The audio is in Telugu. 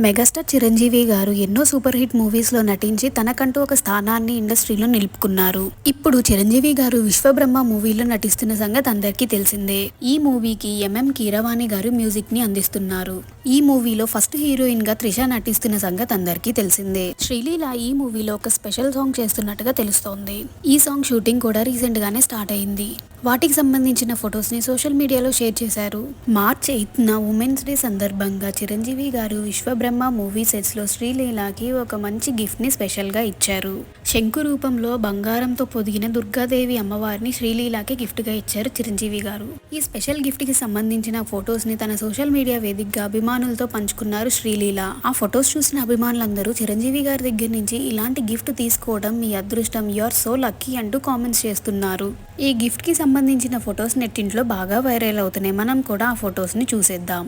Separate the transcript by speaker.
Speaker 1: మెగాస్టార్ చిరంజీవి గారు ఎన్నో సూపర్ హిట్ మూవీస్లో నటించి తనకంటూ ఒక స్థానాన్ని ఇండస్ట్రీలో నిలుపుకున్నారు. ఇప్పుడు చిరంజీవి గారు విశ్వబ్రహ్మ మూవీలో నటిస్తున్న సంగతి అందరికీ తెలిసిందే. ఈ మూవీకి ఎంఎం కీరవాణి గారు మ్యూజిక్ని అందిస్తున్నారు. ఈ మూవీలో ఫస్ట్ హీరోయిన్గా త్రిష నటిస్తున్న సంగతి అందరికీ తెలిసిందే. శ్రీలీల ఈ మూవీలో ఒక స్పెషల్ సాంగ్ చేస్తున్నట్టుగా తెలుస్తోంది. ఈ సాంగ్ షూటింగ్ కూడా రీసెంట్ గానే స్టార్ట్ అయింది. వాటికి సంబంధించిన ఫొటోస్ని సోషల్ మీడియాలో షేర్ చేశారు. మార్చ్ ఎయిత్న ఉమెన్స్ డే సందర్భంగా చిరంజీవి గారు విశ్వబ్రహ్మ మూవీ సెట్స్లో శ్రీలీలాకి ఒక మంచి గిఫ్ట్ని స్పెషల్గా ఇచ్చారు. శంకు రూపంలో బంగారంతో పొదిగిన దుర్గాదేవి అమ్మవారిని శ్రీలీలాకి గిఫ్ట్గా ఇచ్చారు చిరంజీవి గారు. ఈ స్పెషల్ గిఫ్ట్కి సంబంధించిన ఫొటోస్ని తన సోషల్ మీడియా వేదికగా అభిమానులతో పంచుకున్నారు శ్రీలీల. ఆ ఫొటోస్ చూసిన అభిమానులందరూ చిరంజీవి గారి దగ్గర నుంచి ఇలాంటి గిఫ్ట్ తీసుకోవడం మీ అదృష్టం యూఆర్ సో లక్కీ అంటూ కామెంట్స్ చేస్తున్నారు. ఈ గిఫ్ట్కి సంబంధించిన ఫొటోస్ నెట్టింట్లో బాగా వైరల్ అవుతున్నాయి. మనం కూడా ఆ ఫొటోస్ని చూసేద్దాం.